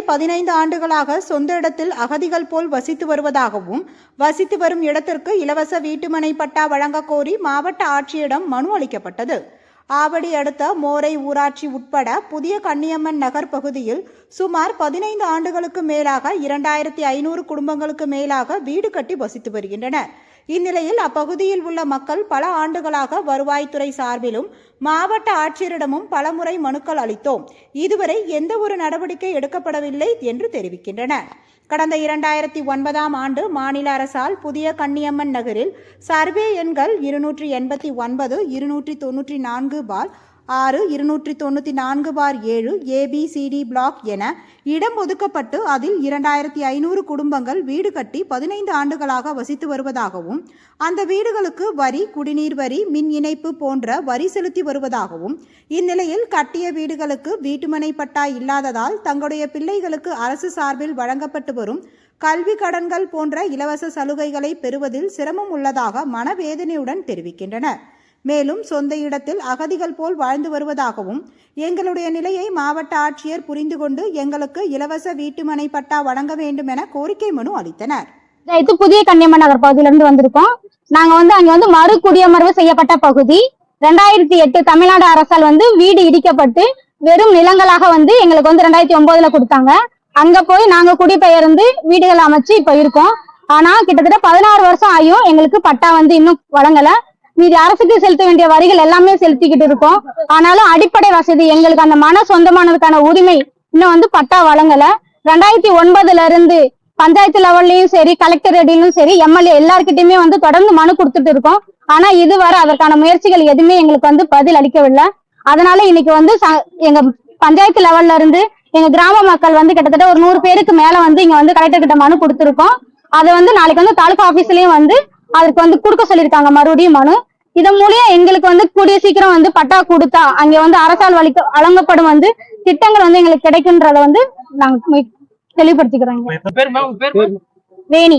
பதினைந்து ஆண்டுகளாக சொந்த இடத்தில் அகதிகள் போல் வசித்து வருவதாகவும் வசித்து வரும் இடத்திற்கு இலவச வீட்டுமனை பட்டா வழங்கக் கோரி மாவட்ட ஆட்சியிடம் மனு அளிக்கப்பட்டது. ஆவடி அடுத்த மோரை ஊராட்சி உட்பட புதிய கன்னியம்மன் நகர் பகுதியில் சுமார் பதினைந்து ஆண்டுகளுக்கு மேலாக இரண்டாயிரத்தி ஐநூறு குடும்பங்களுக்கு மேலாக வீடு கட்டி வசித்து வருகின்றனர். இந்நிலையில் அப்பகுதியில் உள்ள மக்கள் பல ஆண்டுகளாக வருவாய்த்துறை சார்பிலும் மாவட்ட ஆட்சியரிடமும் பலமுறை மனுக்கள் அளித்தோம். இதுவரை எந்த ஒரு நடவடிக்கை எடுக்கப்படவில்லை என்று தெரிவிக்கின்றனர். கடந்த இரண்டாயிரத்தி ஒன்பதாம் ஆண்டு மாநில அரசால் புதிய கன்னியம்மன் நகரில் சர்வே எண்கள் இருநூற்றி எண்பத்தி ஒன்பது இருநூற்றி தொன்னூற்றி நான்கு பார் ஆறு இருநூற்றி தொண்ணூற்றி நான்கு பார் ஏழு ஏபிசிடி பிளாக் என இடம் ஒதுக்கப்பட்டு அதில் இரண்டாயிரத்தி ஐநூறு குடும்பங்கள் வீடு கட்டி பதினைந்து ஆண்டுகளாக வசித்து வருவதாகவும் அந்த வீடுகளுக்கு வரி குடிநீர் வரி மின் இணைப்பு போன்ற வரி செலுத்தி வருவதாகவும் இந்நிலையில் கட்டிய வீடுகளுக்கு வீட்டுமனை பட்டா இல்லாததால் தங்களுடைய பிள்ளைகளுக்கு அரசு சார்பில் வழங்கப்பட்டு வரும் கல்வி கடன்கள் போன்ற இலவச சலுகைகளை பெறுவதில் சிரமம் உள்ளதாக மனவேதனையுடன் தெரிவிக்கின்றனர். மேலும் சொந்த இடத்தில் அகதிகள் போல் வாழ்ந்து வருவதாகவும் எங்களுடைய நிலையை மாவட்ட ஆட்சியர் புரிந்து கொண்டு எங்களுக்கு இலவச வீட்டுமனை பட்டா வழங்க வேண்டும் என கோரிக்கை மனு அளித்தனர். இது புதிய கன்னியம்மன் நகர் பகுதியிலிருந்து வந்திருக்கோம். நாங்க வந்து அங்க வந்து மறு குடியமர்வு செய்யப்பட்ட பகுதி. ரெண்டாயிரத்தி எட்டு தமிழ்நாடு அரசால் வந்து வீடு இடிக்கப்பட்டு வெறும் நிலங்களாக வந்து எங்களுக்கு வந்து ரெண்டாயிரத்தி ஒன்பதுல கொடுத்தாங்க. அங்க போய் நாங்க குடிபெயர்ந்து வீடுகள் அமைச்சு இப்ப இருக்கோம். ஆனா கிட்டத்தட்ட பதினாறு வருஷம் ஆயும் எங்களுக்கு பட்டா வந்து இன்னும் வழங்கல. மீதி அரசுக்கு செலுத்த வேண்டிய வரிகள் எல்லாமே செலுத்திக்கிட்டு இருக்கோம். ஆனாலும் அடிப்படை வசதி எங்களுக்கு அந்த மன சொந்தமானதுக்கான உரிமை இன்னும் வந்து பட்டா வழங்கல. ரெண்டாயிரத்தி ஒன்பதுல இருந்து பஞ்சாயத்து லெவல்லையும் சரி கலெக்டர் அடியிலும் சரி எம்எல்ஏ எல்லாருக்கிட்டையுமே வந்து தொடர்ந்து மனு கொடுத்துட்டு இருக்கோம். ஆனா இதுவரை அதற்கான முயற்சிகள் எதுவுமே எங்களுக்கு வந்து பதில் அளிக்கவில்லை. அதனால இன்னைக்கு வந்து ச- எங்க பஞ்சாயத்து லெவல்ல இருந்து எங்க கிராம மக்கள் வந்து கிட்டத்தட்ட ஒரு நூறு பேருக்கு மேல வந்து இங்க வந்து கலெக்டர் கிட்ட மனு கொடுத்துருக்கோம். அதை வந்து நாளைக்கு வந்து தாலுகா ஆபீஸ்லயும் வந்து அதுக்கு வந்து கொடுக்க சொல்லியிருக்காங்க. மறுபடியும் மனு. இதன் மூலியம் எங்களுக்கு வந்து கூடிய சீக்கிரம் வந்து பட்டா கொடுத்தா அங்க வந்து அரசால் வழிக்க வழங்கப்படும் வந்து திட்டங்கள் வந்து எங்களுக்கு கிடைக்குன்றத வந்து நாங்க தெளிவுபடுத்திக்கிறோம். வேணி.